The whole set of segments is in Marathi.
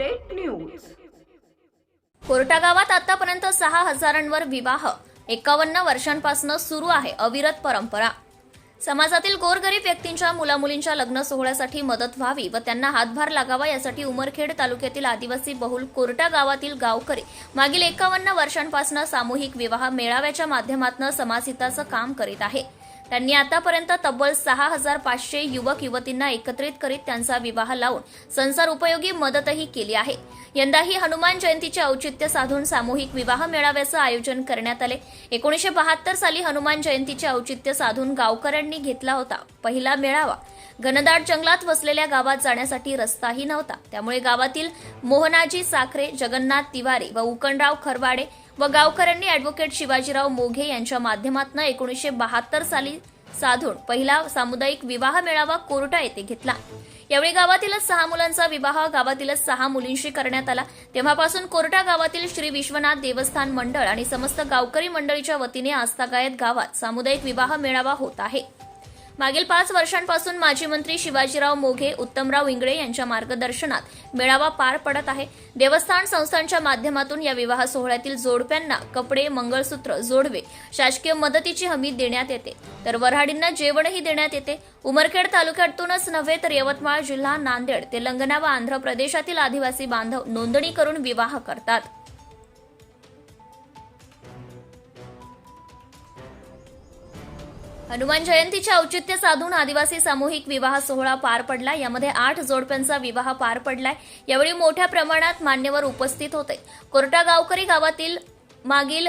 Update news. कोर्टा गावात आतापर्यंत सहा हजारांवर विवाह. एकावन्न वर्षांपासून सुरू आहे अविरत परंपरा. समाजातील गोरगरीब व्यक्तींच्या मुलामुलींच्या लग्न सोहळ्यासाठी मदत व्हावी व त्यांना हातभार लागावा यासाठी उमरखेड तालुक्यातील आदिवासी बहुल कोर्टा गावातील गावकरी मागील एकावन्न वर्षांपासून सामूहिक विवाह मेळाव्याच्या माध्यमातून समाजहिताचं काम करीत आहे. त्यांनी आतापर्यंत तब्बल सहा हजार पाचशे युवक युवतींना एकत्रित करीत त्यांचा विवाह लावून संसार उपयोगी मदतही केली आहे. यंदाही हनुमान जयंतीचे औचित्य साधून सामूहिक विवाह मेळाव्याचं आयोजन करण्यात आले. एकोणीशे बहात्तर साली हनुमान जयंतीचे औचित्य साधून गावकऱ्यांनी घेतला होता. पहिला मेळावा घनदाट जंगलात वसलेल्या गावात जाण्यासाठी रस्ताही नव्हता. त्यामुळे गावातील मोहनाजी साखरे जगन्नाथ तिवारी व उकणराव खरवाडे व गावकऱ्यांनी अॅडव्होकेट शिवाजीराव मोघे यांच्या माध्यमातून एकोणीसशे बहात्तर साली साधून पहिला सामुदायिक विवाह मेळावा कोर्टा येथे घेतला. यावेळी गावातीलच सहा मुलांचा विवाह गावातीलच सहा मुलींशी करण्यात आला. तेव्हापासून कोर्टा गावातील श्री विश्वनाथ देवस्थान मंडळ आणि समस्त गावकरी मंडळीच्या वतीने आस्थागायत गावात सामुदायिक विवाह मेळावा होत आहे. मागील पाच वर्षांपासून माजी मंत्री शिवाजीराव मोघे उत्तमराव इंगळे यांच्या मार्गदर्शनात मेळावा पार पडत आहे. देवस्थान संस्थांच्या माध्यमातून या विवाह सोहळ्यातील जोडप्यांना कपडे मंगळसूत्र जोडवे शासकीय मदतीची हमी देण्यात येते. तर वऱ्हाडींना जेवणही देण्यात येते. उमरखेड तालुक्यातूनच नव्हे तर यवतमाळ जिल्हा नांदेड तेलंगणा व आंध्र प्रदेशातील आदिवासी बांधव नोंदणी करून विवाह करतात. हनुमान जयंतीचे औचित्य साधून आदिवासी सामूहिक विवाह सोहळा पार पडला. यामध्ये आठ जोडप्यांचा विवाह पार पडलाय. यावेळी मोठ्या प्रमाणात मान्यवर उपस्थित होते. कोर्टा गावकरी गावातील मागील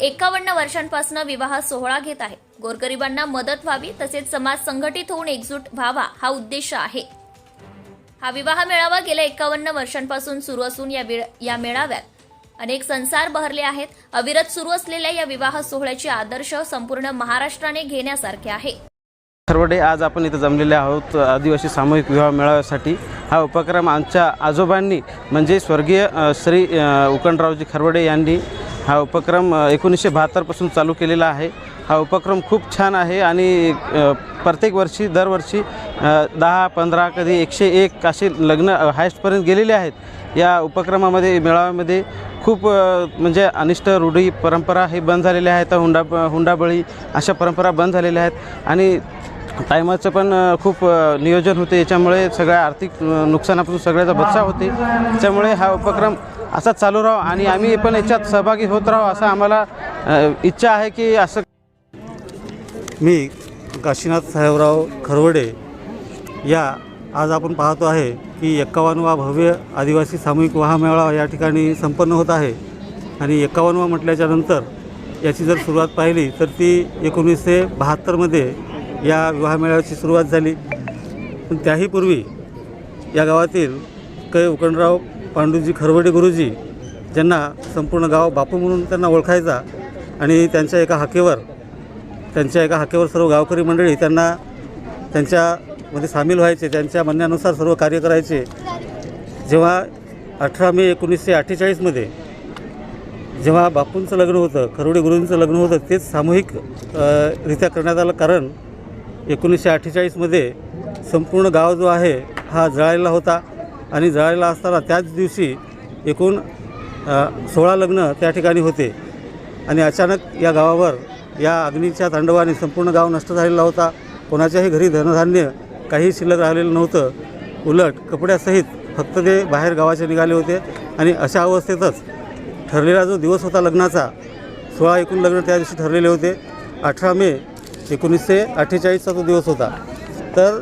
एकावन्न वर्षांपासून विवाह सोहळा घेत आहे. गोरगरिबांना मदत व्हावी तसेच समाज संघटित होऊन एकजूट व्हावा हा उद्देश आहे. हा विवाह मेळावा गेल्या एकावन्न वर्षांपासून सुरू असून या वेळ- या मेळाव्यात अनेक संसार बहरले आहेत. अविरत सुरू असलेल्या या विवाह सोहळ्याचे आदर्श संपूर्ण महाराष्ट्राने घेण्यासारखे आहे. खरवडे आज आपण इथं जमलेले आहोत. आदिवासी सामूहिक विवाह मेळाव्यासाठी हा उपक्रम आमच्या आजोबांनी म्हणजे स्वर्गीय श्री उकंडरावजी खरवडे यांनी हा उपक्रम एकोणीसशे बहात्तरपासून चालू केलेला आहे. हा उपक्रम खूप छान आहे आणि प्रत्येक वर्षी दरवर्षी दहा पंधरा कधी एकशे एक असे लग्न हायस्टपर्यंत गेलेले आहेत. या उपक्रमामध्ये मेळाव्यामध्ये खूप म्हणजे अनिष्ट रूढी परंपरा हे बंद झालेल्या आहेत. हुंडा हुंडाबळी अशा परंपरा बंद झालेल्या आहेत. आणि टायमाचं पण खूप नियोजन होते. याच्यामुळे सगळ्या आर्थिक नुकसानापासून सगळ्याचा बचाव होते. त्यामुळे हा उपक्रम असाच चालू राहो आणि आम्ही पण याच्यात सहभागी होत राहू असं आम्हाला इच्छा आहे की असं मी काशीनाथ साहेबराव खरवडे या आज आपण पाहतो आहे की एक्कावन्नवा भव्य आदिवासी सामूहिक महामेळा या ठिकाणी संपन्न होत आहे. आणि एक्कावन्नवा म्हटल्याच्या नंतर याची जर सुरुवात पाहिली तर ती एकोणीसशे बहात्तरमध्ये या विवाह सुरुवात झाली. पण त्याही पूर्वी या गावातील कै उकणराव पांडुजी खरवडे गुरुजी ज्यांना संपूर्ण गाव बापू म्हणून त्यांना ओळखायचा आणि त्यांच्या एका हाकेवर त्यांच्या एका हाकेवर सर्व गावकरी मंडळी त्यांना त्यांच्या मध्ये सामील व्हायचे त्यांच्या म्हणण्यानुसार सर्व कार्य करायचे. जेव्हा अठरा मे एकोणीसशे अठ्ठेचाळीसमध्ये जेव्हा बापूंचं लग्न होतं खरोडे गुरुंचं लग्न होतं तेच सामूहिक रित्या करण्यात आलं. कारण एकोणीसशे अठ्ठेचाळीसमध्ये संपूर्ण गाव जो आहे हा जळालेला होता. आणि जळालेला असताना त्याच दिवशी एकूण सोळा लग्न त्या ठिकाणी होते. आणि अचानक या गावावर या अग्नीच्या तांडवाने संपूर्ण गाव नष्ट झालेला होता. कोणाच्याही घरी धनधान्य काही शिल्लक राहिलेलं नव्हतं. उलट कपड्यासहित फक्त ते बाहेर गावाचे निघाले होते आणि अशा अवस्थेतच ठरलेला जो दिवस होता लग्नाचा सोळा एकूण लग्न त्या दिवशी ठरलेले होते. अठरा मे एकोणीसशे अठ्ठेचाळीसचा तो दिवस होता. तर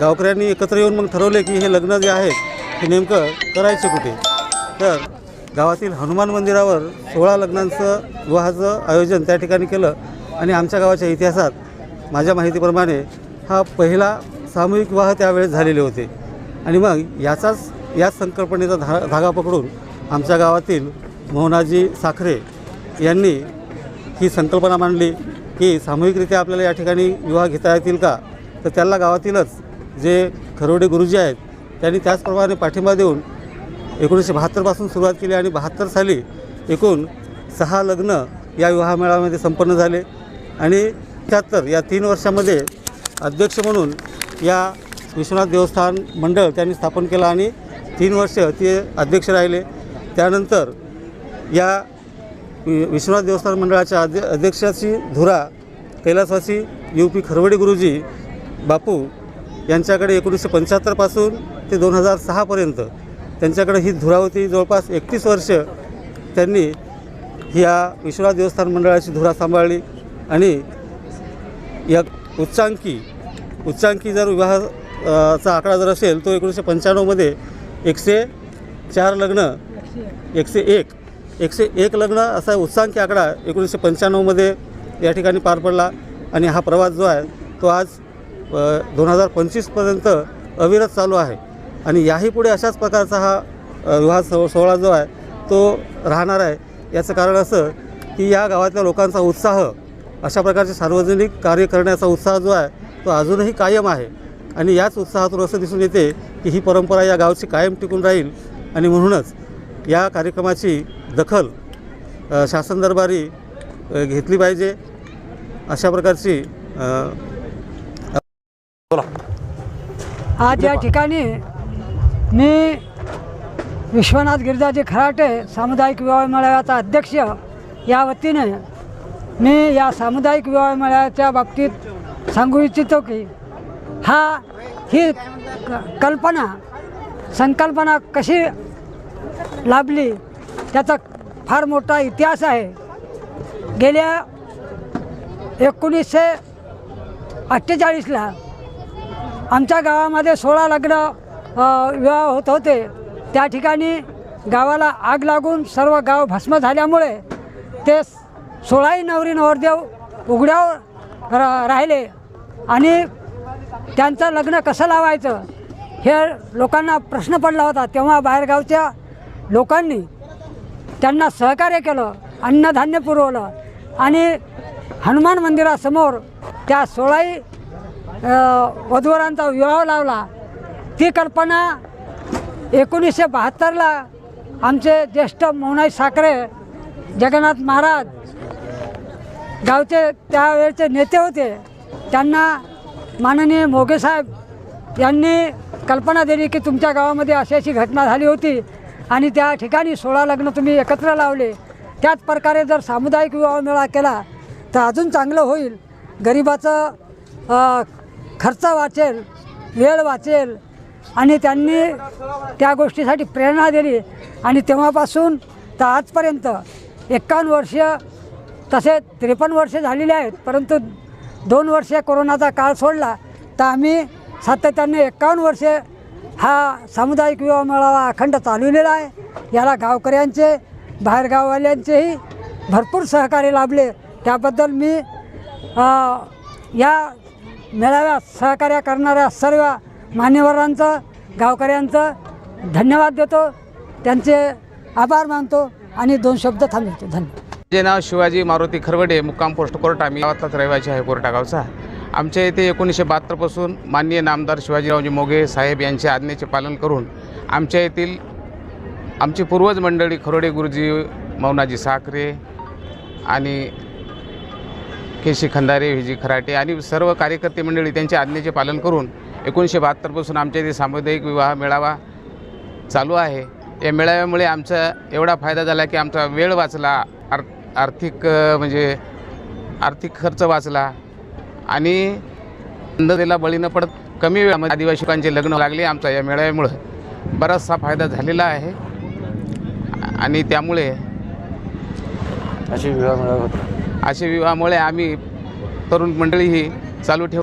गावकऱ्यांनी एकत्र येऊन मग ठरवले की हे लग्न जे आहेत हे नेमकं करायचे कुठे? तर गावातील हनुमान मंदिरावर सोळा लग्नांचं विवाहाचं आयोजन त्या ठिकाणी केलं आणि आमच्या गावाच्या इतिहासात माझ्या माहितीप्रमाणे हा पहिला सामूहिक विवाह त्यावेळेस झालेले होते. आणि मग याचाच याच संकल्पनेचा धा धागा पकडून आमच्या गावातील मोहनाजी साखरे यांनी ही संकल्पना मांडली की सामूहिकरित्या आपल्याला या ठिकाणी विवाह घेता येतील का? तर त्याला गावातीलच जे खरोडे गुरुजी आहेत त्यांनी त्याचप्रमाणे पाठिंबा देऊन एकोणीसशे बहात्तरपासून सुरुवात केली आणि बहात्तर साली एकूण सहा लग्न या विवाह मेळाव्यामध्ये संपन्न झाले. आणि शहात्तर या तीन वर्षामध्ये अध्यक्ष म्हणून या विश्वनाथ देवस्थान मंडळ त्यांनी स्थापन केलं आणि तीन वर्ष ते अध्यक्ष राहिले. त्यानंतर या वि- विश्वनाथ देवस्थान मंडळाच्या अध्य अध्यक्षाची धुरा कैलासवासी यू पी खरवडे गुरुजी बापू यांच्याकडे एकोणीसशे पंच्याहत्तरपासून ते दोन हजार सहापर्यंत त्यांच्याकडे ही धुरा होती. जवळपास एकतीस वर्ष त्यांनी या विश्वनाथ देवस्थान मंडळाची धुरा सांभाळली आणि या उच्चांकी उच्चांकी जर विवाह चा आकडा जर असेल तो एकोणीसशे पंच्याण्णवमध्ये एकशे चार लग्न एकशे एक एकशे एक लग्न असा उच्चांकी आकडा एकोणीसशे पंच्याण्णवमध्ये या ठिकाणी पार पडला. आणि हा प्रवास जो आहे तो आज दोन हजार पंचवीसपर्यंत अविरत चालू आहे. आणि याही पुढे अशाच प्रकारचा हा विवाह सो सोहळा जो आहे तो राहणार आहे. याचं कारण असं की या गावातल्या लोकांचा उत्साह अशा प्रकारचे सार्वजनिक कार्य करण्याचा उत्साह जो आहे तो अजूनही कायम आहे. आणि याच उत्साहातून असं दिसून येते की ही परंपरा या गावची कायम टिकून राहील. आणि म्हणूनच या कार्यक्रमाची दखल शासन दरबारी घेतली पाहिजे. अशा प्रकारची आज या ठिकाणी मी विश्वनाथ गिरिजाजी खराटे सामुदायिक विवाह मेळाव्याचा अध्यक्ष या वतीने मी या सामुदायिक विवाह मेळाव्याच्या बाबतीत सांगू इच्छितो की हा ही क- कल्पना संकल्पना कशी लाभली त्याचा फार मोठा इतिहास आहे. गेल्या एकोणीसशे अठ्ठेचाळीसला आमच्या गावामध्ये सोळा लग्न विवाह होत होते. त्या ठिकाणी गावाला आग लागून सर्व गाव भस्म झाल्यामुळे ते सोळाही नवरी नवरदेव उघड्यावर रा राहिले. आणि त्यांचं लग्न कसं लावायचं हे लोकांना प्रश्न पडला होता. तेव्हा बाहेरगावच्या लोकांनी त्यांना सहकार्य केलं अन्नधान्य पुरवलं आणि हनुमान मंदिरासमोर त्या सोळाही वधूवरांचा विवाह लावला. ती कल्पना एकोणीसशे बहात्तरला आमचे ज्येष्ठ मौनाई साखरे जगन्नाथ महाराज गावचे त्यावेळचे नेते होते. त्यांना माननीय मोगे साहेब यांनी कल्पना दिली की तुमच्या गावामध्ये अशी अशी घटना झाली होती आणि त्या ठिकाणी सोळा लग्न तुम्ही एकत्र लावले. त्याच प्रकारे जर सामुदायिक विवाह मेळा केला तर अजून चांगलं होईल. गरिबाचं खर्च वाचेल वेळ वाचेल आणि त्यांनी त्या गोष्टीसाठी प्रेरणा दिली. आणि तेव्हापासून तर आजपर्यंत एक्कावन्न वर्ष तसे त्रेपन्न वर्ष झालेले आहेत परंतु दोन वर्ष कोरोनाचा काळ सोडला तर आम्ही सातत्याने एक्कावन्न वर्षे हा सामुदायिक विवाह मेळावा अखंड चालविलेला आहे. याला गावकऱ्यांचे बाहेरगाववाल्यांचेही भरपूर सहकार्य लाभले. त्याबद्दल मी या मेळाव्यात सहकार्य करणाऱ्या सर्व मान्यवरांचं गावकऱ्यांचं धन्यवाद देतो. त्यांचे आभार मानतो आणि दोन शब्द थांबवतो. धन्यवाद. माझे नाव शिवाजी मारुती खरवडे मुक्काम पोस्ट कोर्ट. मी गावातलाच रहिवासी आहे कोर्टा गावचा. आमच्या इथे एकोणीसशे बहात्तरपासून माननीय नामदार शिवाजीरावजी मोगे साहेब यांच्या आज्ञेचे पालन करून आमच्या येथील आमची पूर्वज मंडळी खरोडे गुरुजी मौनाजी साखरे आणि केशी खंदारे विजी खराटे आणि सर्व कार्यकर्ते मंडळी त्यांच्या आज्ञेचे पालन करून एकोणीसशे बहात्तरपासून आमच्या इथे सामुदायिक विवाह मेळावा चालू आहे. या मेळाव्यामुळे आमचा एवढा फायदा झाला की आमचा वेळ वाचला. अर्थ आर्थिक म्हणजे आर्थिक खर्च वाचला आणि अंधतेला बळी न पडत कमी वेळामध्ये आदिवासी लोकांचे लग्न लागले आमचा या मेळाव्यामुळं. बराचसा फायदा झालेला आहे आणि त्यामुळे असे विवाह होतात असे विवाहामुळे आम्ही तरुण मंडळी ही चालू ठेव